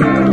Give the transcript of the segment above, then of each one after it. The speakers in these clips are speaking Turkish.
böyle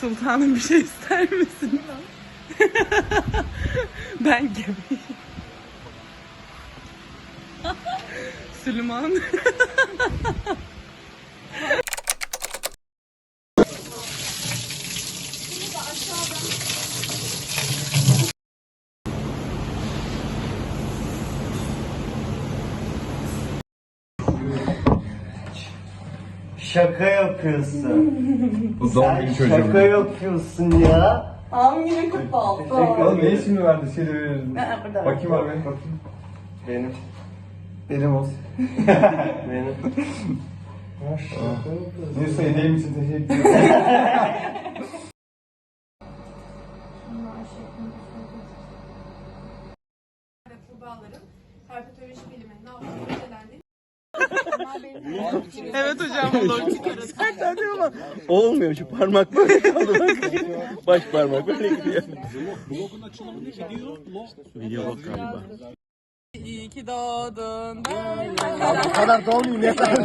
Sultanım bir şey ister misin? ben gebeyim. Süleyman. Şaka yapıyorsun. Bu doğum günü çocuğum. Şaka yapıyorsun ya. Doğum günü kutlu olsun. Oğlum ne ismini verdi? Şeyde verelim. burada. Bakayım abi. Bakayım. Benim. Benim olsun. Benim. Neyse hediyem için teşekkür ederim. ve Tuğba'ların herpetoloji biliminin altında incelendiği Evet hocam olur. Olmuyor şu parmak böyle kaldı bak. Baş parmak böyle gidiyor. Video bak galiba. İyi ki doğdun. Bu kadar doğmayayım yeter.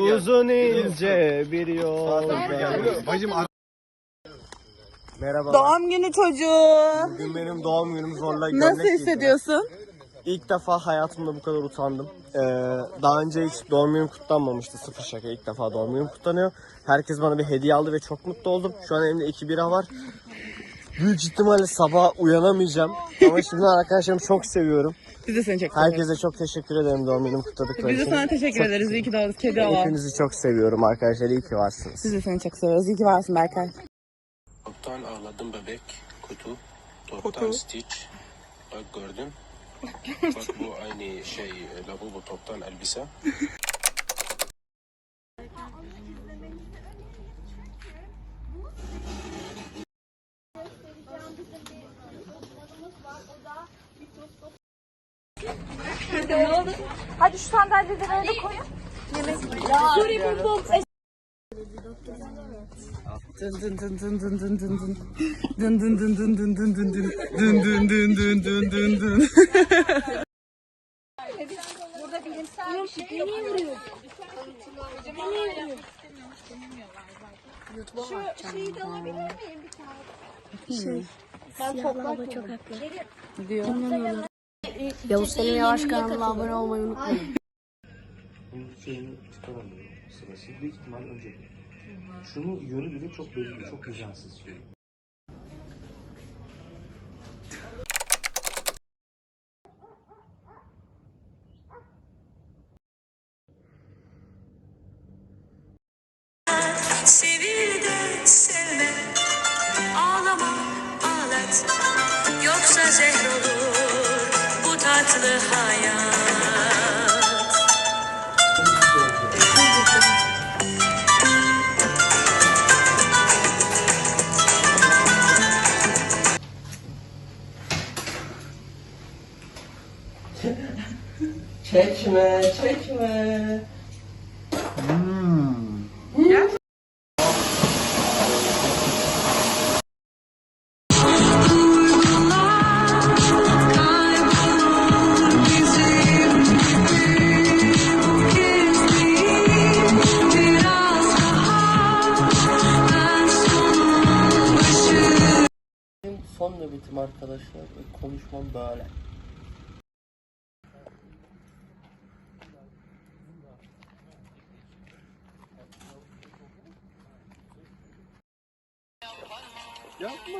Uzun ince bir yol. Bacım Merhaba. Doğum günü çocuğu. Bugün benim doğum günüm zorla gömlek Nasıl giydim. hissediyorsun? İlk defa hayatımda bu kadar utandım. Ee, daha önce hiç doğum günüm kutlanmamıştı. Sıfır şaka. İlk defa doğum günüm kutlanıyor. Herkes bana bir hediye aldı ve çok mutlu oldum. Şu an elimde iki bira var. Büyük ihtimalle sabah uyanamayacağım. Ama şimdi arkadaşlarımı çok seviyorum. Biz de seni çok seviyoruz. Herkese çok teşekkür ederim doğum günümü kutladıkları Biz de sana teşekkür ederiz. İyi ki doğdun. Kedi olan. Hepinizi çok seviyorum arkadaşlar. İyi ki varsınız. Biz de seni çok seviyoruz. İyi ki varsın Berkay. Toptan ağladım bebek kutu. Toptan Kutu. stitch. Bak gördün. Bak bu aynı şey lavabo toptan elbise. Hadi şu sandalyeleri öyle koyun. Dın dın dın dın dın dın dın dın. Dın dın dın dın dın dın dın dın. Dın dın dın dın dın dın dın. Yavuz Selim Yavaş kanalına abone olmayı unutmayın. Bunun şeyini çıkaramıyor sırası. Büyük ihtimal önce. Şunu yönü bile çok belli, çok düzensiz. Sevil de sevme, ağlama ağlat, yoksa zehr olur bu tatlı hayat. Çekme, çekme. Benim son nöbetim arkadaşlar. Konuşmam böyle.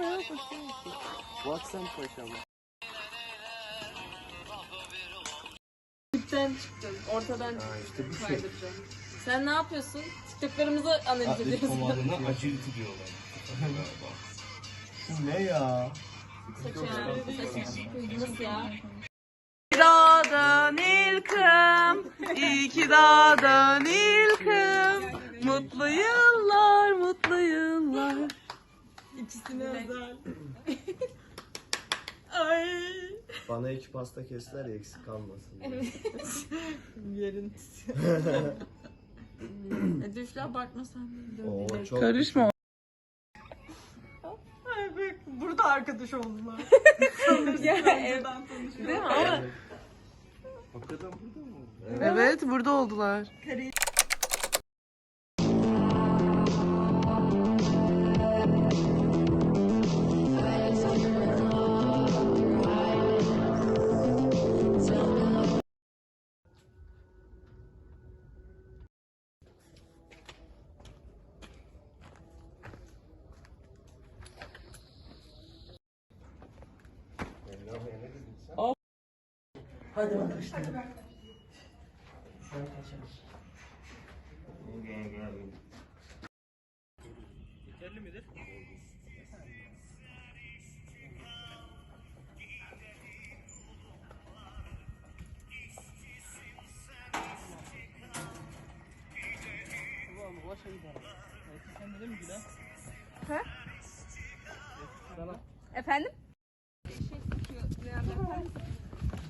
Ya. Baksan paşam. Dipten çıktın. Ortadan kaydıracağım. Sen ne yapıyorsun? TikTok'larımızı analiz ediyorsun. Pomadına acility diyorlar. Ne ya? Nasıl ya? Dağdan ilkim, iki dağdan ilkim. Mutlu yıllar, mutlu yıllar. İkisine özel. Ay. Bana iki pasta kestiler ya eksik kalmasın. Yerin. e düşle abartma sen de. Oo, çok Karışma. Ay bak burada arkadaş oldular. evet. Değil mi? Ama Hakikaten burada mı? Evet burada oldular. Efendim?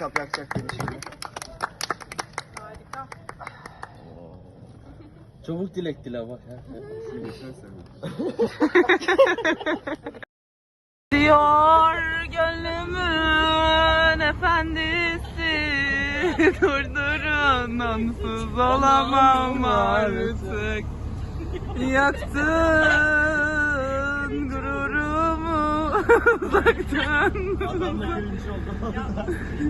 Maytap yakacak beni şimdi. Çabuk dilek dile bak. Diyor gönlümün efendisi. Durdurun onsuz olamam artık. Yaktın gururumu. Uzaktan